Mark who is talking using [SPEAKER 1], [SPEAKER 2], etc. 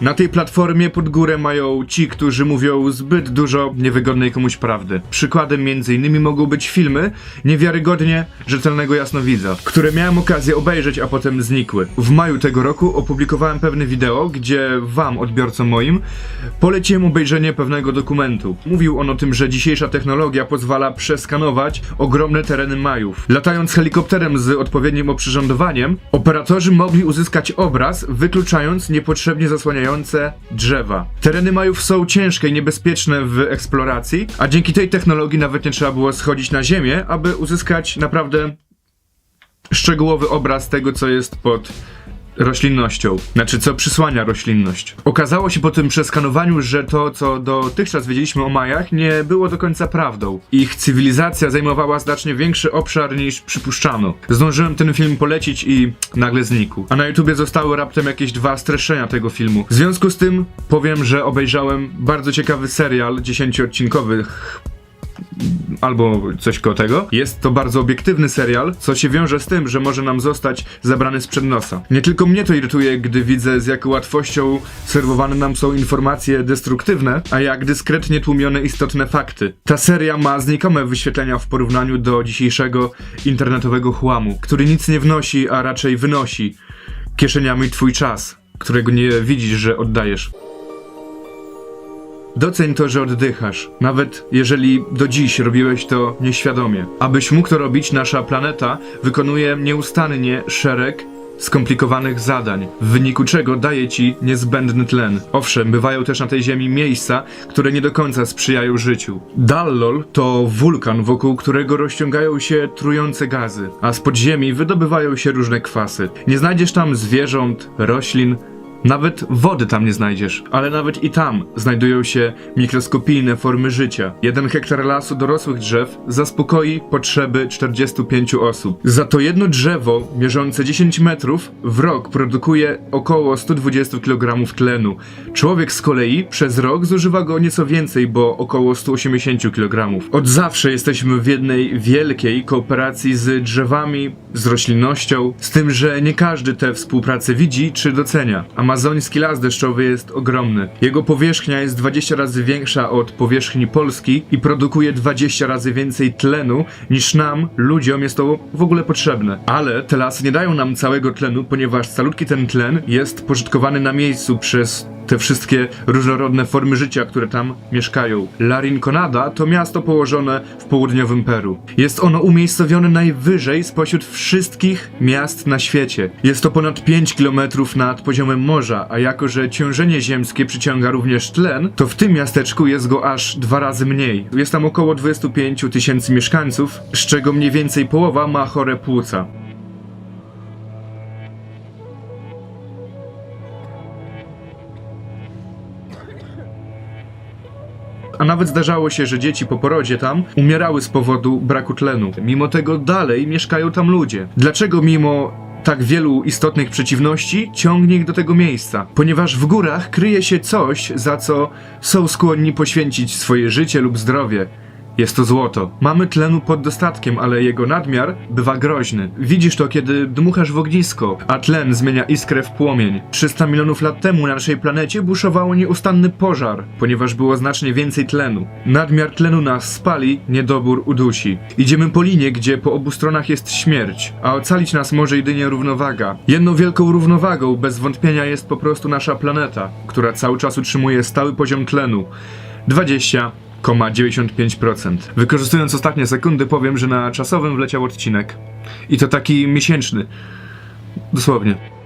[SPEAKER 1] Na tej platformie pod górę mają ci, którzy mówią zbyt dużo niewygodnej komuś prawdy. Przykładem między innymi mogą być filmy niewiarygodnie rzetelnego jasnowidza, które miałem okazję obejrzeć, a potem znikły. W maju tego roku opublikowałem pewne wideo, gdzie wam, odbiorcom moim, poleciłem obejrzenie pewnego dokumentu. Mówił on o tym, że dzisiejsza technologia pozwala przeskanować ogromne tereny Majów. Latając helikopterem z odpowiednim oprzyrządowaniem, operatorzy mogli uzyskać obraz, wykluczając niepotrzebnie drzewa. Tereny Majów są ciężkie i niebezpieczne w eksploracji, a dzięki tej technologii nawet nie trzeba było schodzić na ziemię, aby uzyskać naprawdę szczegółowy obraz tego, co jest pod roślinnością. Znaczy, co przysłania roślinność. Okazało się po tym przeskanowaniu, że to, co dotychczas wiedzieliśmy o Majach, nie było do końca prawdą. Ich cywilizacja zajmowała znacznie większy obszar niż przypuszczano. Zdążyłem ten film polecić i nagle znikł. A na YouTubie zostały raptem jakieś dwa streszczenia tego filmu. W związku z tym powiem, że obejrzałem bardzo ciekawy serial 10-odcinkowy albo coś koło tego. Jest to bardzo obiektywny serial, co się wiąże z tym, że może nam zostać zabrany sprzed nosa. Nie tylko mnie to irytuje, gdy widzę z jaką łatwością serwowane nam są informacje destruktywne, a jak dyskretnie tłumione istotne fakty. Ta seria ma znikome wyświetlenia w porównaniu do dzisiejszego internetowego chłamu, który nic nie wnosi, a raczej wynosi kieszeniami twój czas, którego nie widzisz, że oddajesz. Doceń to, że oddychasz, nawet jeżeli do dziś robiłeś to nieświadomie. Abyś mógł to robić, nasza planeta wykonuje nieustannie szereg skomplikowanych zadań, w wyniku czego daje ci niezbędny tlen. Owszem, bywają też na tej ziemi miejsca, które nie do końca sprzyjają życiu. Dallol to wulkan, wokół którego rozciągają się trujące gazy, a z podziemi wydobywają się różne kwasy. Nie znajdziesz tam zwierząt, roślin, nawet wody tam nie znajdziesz, ale nawet i tam znajdują się mikroskopijne formy życia. Jeden hektar lasu dorosłych drzew zaspokoi potrzeby 45 osób. Za to jedno drzewo, mierzące 10 metrów, w rok produkuje około 120 kg tlenu. Człowiek z kolei przez rok zużywa go nieco więcej, bo około 180 kg. Od zawsze jesteśmy w jednej wielkiej kooperacji z drzewami, z roślinnością, z tym, że nie każdy tę współpracę widzi czy docenia. Amazoński las deszczowy jest ogromny. Jego powierzchnia jest 20 razy większa od powierzchni Polski i produkuje 20 razy więcej tlenu niż nam, ludziom, jest to w ogóle potrzebne. Ale te lasy nie dają nam całego tlenu, ponieważ calutki ten tlen jest pożytkowany na miejscu przez te wszystkie różnorodne formy życia, które tam mieszkają. La Rinconada to miasto położone w południowym Peru. Jest ono umiejscowione najwyżej spośród wszystkich miast na świecie. Jest to ponad 5 km nad poziomem morza, a jako że ciążenie ziemskie przyciąga również tlen, to w tym miasteczku jest go aż dwa razy mniej. Jest tam około 25 tysięcy mieszkańców, z czego mniej więcej połowa ma chore płuca. A nawet zdarzało się, że dzieci po porodzie tam umierały z powodu braku tlenu. Mimo tego dalej mieszkają tam ludzie. Dlaczego mimo tak wielu istotnych przeciwności ciągnie ich do tego miejsca? Ponieważ w górach kryje się coś, za co są skłonni poświęcić swoje życie lub zdrowie. Jest to złoto. Mamy tlenu pod dostatkiem, ale jego nadmiar bywa groźny. Widzisz to, kiedy dmuchasz w ognisko, a tlen zmienia iskrę w płomień. 300 milionów lat temu na naszej planecie buszowało nieustanny pożar, ponieważ było znacznie więcej tlenu. Nadmiar tlenu nas spali, niedobór udusi. Idziemy po linie, gdzie po obu stronach jest śmierć, a ocalić nas może jedynie równowaga. Jedną wielką równowagą bez wątpienia jest po prostu nasza planeta, która cały czas utrzymuje stały poziom tlenu. 20 95%. Wykorzystując ostatnie sekundy, powiem, że na czasowym wleciał odcinek. I to taki miesięczny. Dosłownie.